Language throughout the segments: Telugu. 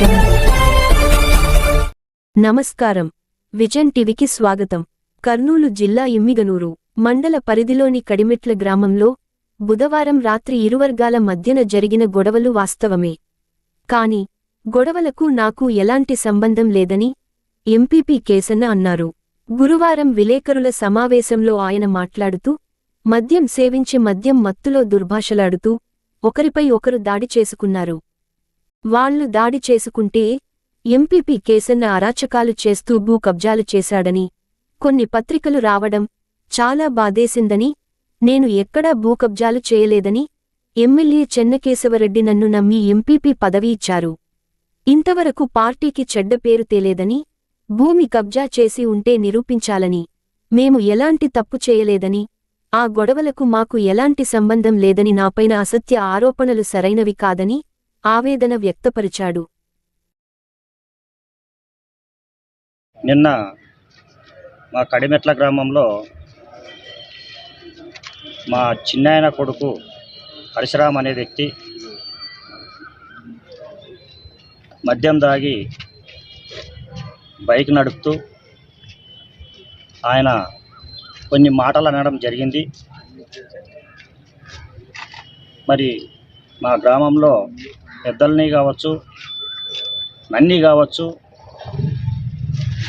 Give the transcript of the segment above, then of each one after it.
విజన్ నమస్కారం. విజన్ టీవీకి స్వాగతం. కర్నూలు జిల్లా ఇమ్మిగనూరు మండల పరిధిలోని కడిమెట్ల గ్రామంలో బుధవారం రాత్రి ఇరువర్గాల మధ్యన జరిగిన గొడవలు వాస్తవమే. కాని గొడవలకు నాకు ఎలాంటి సంబంధం లేదని ఎంపీపీ కేసన్న అన్నారు. గురువారం విలేకరుల సమావేశంలో ఆయన మాట్లాడుతూ మద్యం సేవించి మద్యం మత్తులో దుర్భాషలాడుతూ ఒకరిపై ఒకరు దాడి చేసుకున్నారు. వాళ్ళు దాడి చేసుకుంటే ఎంపీపీ కేసన్న అరాచకాలు చేస్తూ భూ కబ్జాలు చేశాడని కొన్ని పత్రికలు రావడం చాలా బాధేసిందని నేను ఎక్కడా భూ కబ్జాలు చేయలేదని ఎమ్మెల్యే చెన్నకేశవరెడ్డి నన్ను నమ్మి ఎంపీపీ పదవి ఇచ్చారు. ఇంతవరకు పార్టీకి చెడ్డ పేరు తేలేదని భూమి కబ్జా చేసి ఉంటే నిరూపించాలని మేము ఎలాంటి తప్పు చేయలేదని ఆ గొడవలకు మాకు ఎలాంటి సంబంధం లేదని నాపైన అసత్య ఆరోపణలు సరైనవి కాదని ఆవేదన వ్యక్తపరిచాడు. నిన్న మా కడిమెట్ల గ్రామంలో మా చిన్నాయన కొడుకు పరశురామ్ అనే వ్యక్తి మద్యం దాగి బైక్ నడుపుతూ ఆయన కొన్ని మాటలు అనడం జరిగింది. మరి మా గ్రామంలో పెద్దల్ని కావచ్చు నన్ని కావచ్చు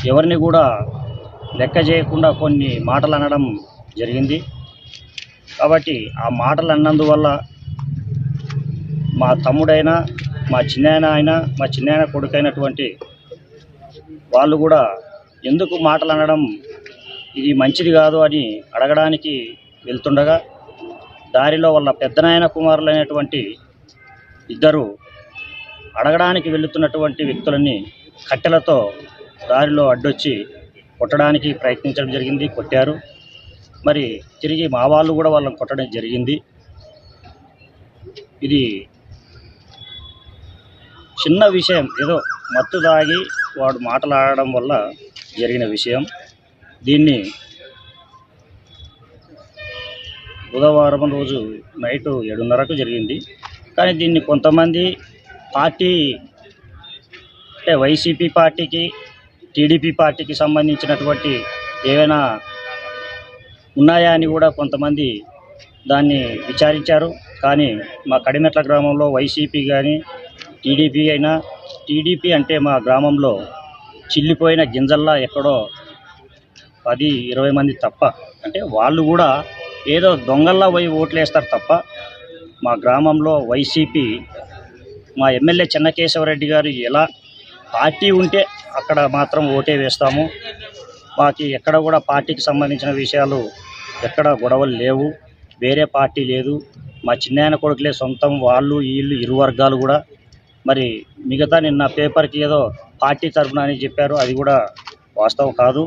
ఎవరిని కూడా లెక్క చేయకుండా కొన్ని మాటలు అనడం జరిగింది. కాబట్టి ఆ మాటలు అన్నందువల్ల మా తమ్ముడైనా మా చిన్నాయన అయినా మా చిన్నాయన కొడుకైనటువంటి వాళ్ళు కూడా ఎందుకు మాటలు అనడం ఇది మంచిది కాదు అని అడగడానికి వెళ్తుండగా దారిలో వాళ్ళ పెద్దనాయన కుమారులైనటువంటి ఇద్దరు అడగడానికి వెళుతున్నటువంటి వ్యక్తులని కట్టెలతో దారిలో అడ్డొచ్చి కొట్టడానికి ప్రయత్నించడం జరిగింది కొట్టారు. మరి తిరిగి మా వాళ్ళు కూడా వాళ్ళని కొట్టడం జరిగింది. ఇది చిన్న విషయం. ఏదో మత్తు దాగి వాడు మాటలాడడం వల్ల జరిగిన విషయం. దీన్ని బుధవారం రోజు నైట్ ఏడున్నరకు జరిగింది. కానీ దీన్ని కొంతమంది పార్టీ అంటే వైసీపీ పార్టీకి టీడీపీ పార్టీకి సంబంధించినటువంటి ఏవైనా ఉన్నాయా అని కూడా కొంతమంది దాన్ని విచారించారు. కానీ మా కడిమెట్ల గ్రామంలో వైసీపీ కానీ టీడీపీ అయినా టీడీపీ అంటే మా గ్రామంలో చిల్లిపోయిన గింజల్లా ఎక్కడో పది ఇరవై మంది తప్ప అంటే వాళ్ళు కూడా ఏదో దొంగల్లా పోయి ఓట్లు వేస్తారు తప్ప మా గ్రామంలో వైసీపీ మా ఎమ్మెల్యే చెన్నకేశవరెడ్డి గారు ఎలా పార్టీ ఉంటే అక్కడ మాత్రం ఓటే వేస్తాము. మాకు ఎక్కడ కూడా పార్టీకి సంబంధించిన విషయాలు ఎక్కడ గొడవలు లేవు. వేరే పార్టీ లేదు. మా చిన్నాయన కొడుకులే సొంతం వాళ్ళు వీళ్ళు ఇరు వర్గాలు కూడా. మరి మిగతా నిన్న పేపర్కి ఏదో పార్టీ తరఫున అని చెప్పారు. అది కూడా వాస్తవం కాదు.